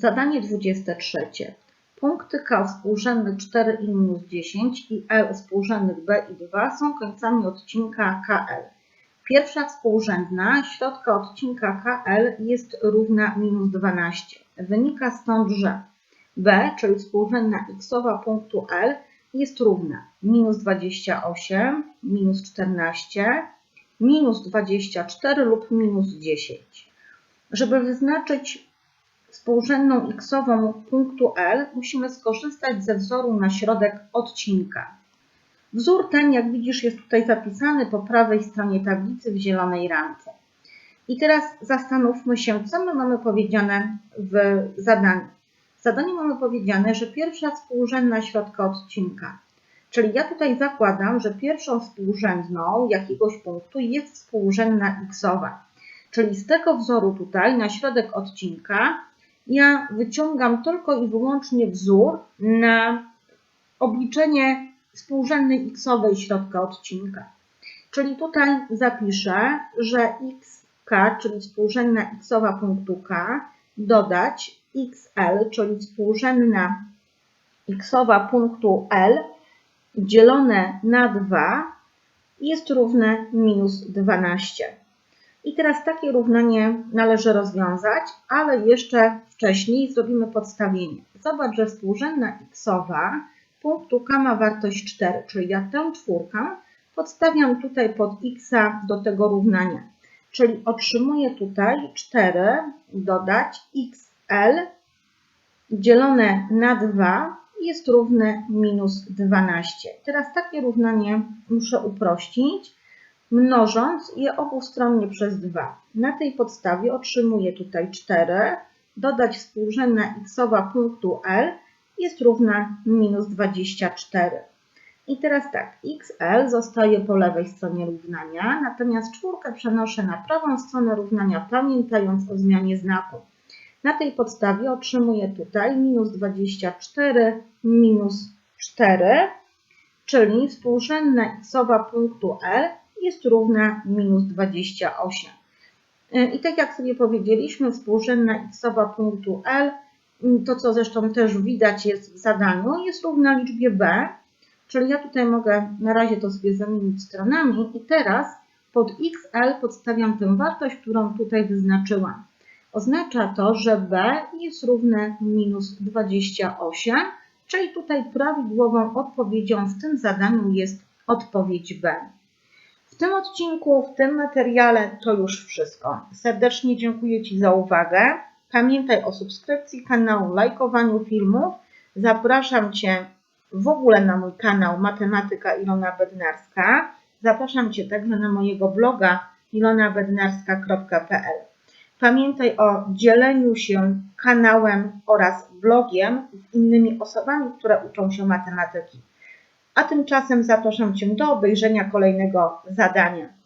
Zadanie 23. Punkty K współrzędnych 4 i minus 10 i L współrzędnych B i 2 są końcami odcinka KL. Pierwsza współrzędna środka odcinka KL jest równa minus 12. Wynika stąd, że B, czyli współrzędna xowa punktu L jest równa minus 28, minus 14, minus 24 lub minus 10. Żeby wyznaczyć współrzędną x-ową punktu L musimy skorzystać ze wzoru na środek odcinka. Wzór ten, jak widzisz, jest tutaj zapisany po prawej stronie tablicy w zielonej ramce. I teraz zastanówmy się, co my mamy powiedziane w zadaniu. W zadaniu mamy powiedziane, że pierwsza współrzędna środka odcinka. Czyli ja tutaj zakładam, że pierwszą współrzędną jakiegoś punktu jest współrzędna xowa. Czyli z tego wzoru tutaj na środek odcinka ja wyciągam tylko i wyłącznie wzór na obliczenie współrzędnej xowej środka odcinka. Czyli tutaj zapiszę, że xk, czyli współrzędna xowa punktu k, dodać xl, czyli współrzędna xowa punktu l, dzielone na 2 jest równe minus 12. I teraz takie równanie należy rozwiązać, ale jeszcze wcześniej zrobimy podstawienie. Zobacz, że współrzędna xowa punktu k ma wartość 4, czyli ja tę czwórkę podstawiam tutaj pod x do tego równania. Czyli otrzymuję tutaj 4 dodać xl dzielone na 2 jest równe minus 12. Teraz takie równanie muszę uprościć mnożąc je obustronnie przez 2. Na tej podstawie otrzymuję tutaj 4, dodać współrzędna xowa punktu L jest równa minus 24. I teraz tak, xl zostaje po lewej stronie równania, natomiast czwórkę przenoszę na prawą stronę równania, pamiętając o zmianie znaku. Na tej podstawie otrzymuję tutaj minus 24 minus 4, czyli współrzędna xowa punktu L jest równa minus 28. E, I tak jak sobie powiedzieliśmy, współrzędna xowa punktu L, to co zresztą też widać jest w zadaniu, jest równa liczbie b, czyli ja tutaj mogę na razie to sobie zamienić stronami i teraz pod xl podstawiam tę wartość, którą tutaj wyznaczyłam. Oznacza to, że b jest równe minus 28, czyli tutaj prawidłową odpowiedzią w tym zadaniu jest odpowiedź B tym odcinku, w tym materiale to już wszystko. Serdecznie dziękuję Ci za uwagę. Pamiętaj o subskrypcji kanału, lajkowaniu filmów. Zapraszam Cię w ogóle na mój kanał Matematyka Ilona Bednarska. Zapraszam Cię także na mojego bloga ilonabednarska.pl. Pamiętaj o dzieleniu się kanałem oraz blogiem z innymi osobami, które uczą się matematyki a tymczasem zapraszam Cię do obejrzenia kolejnego zadania.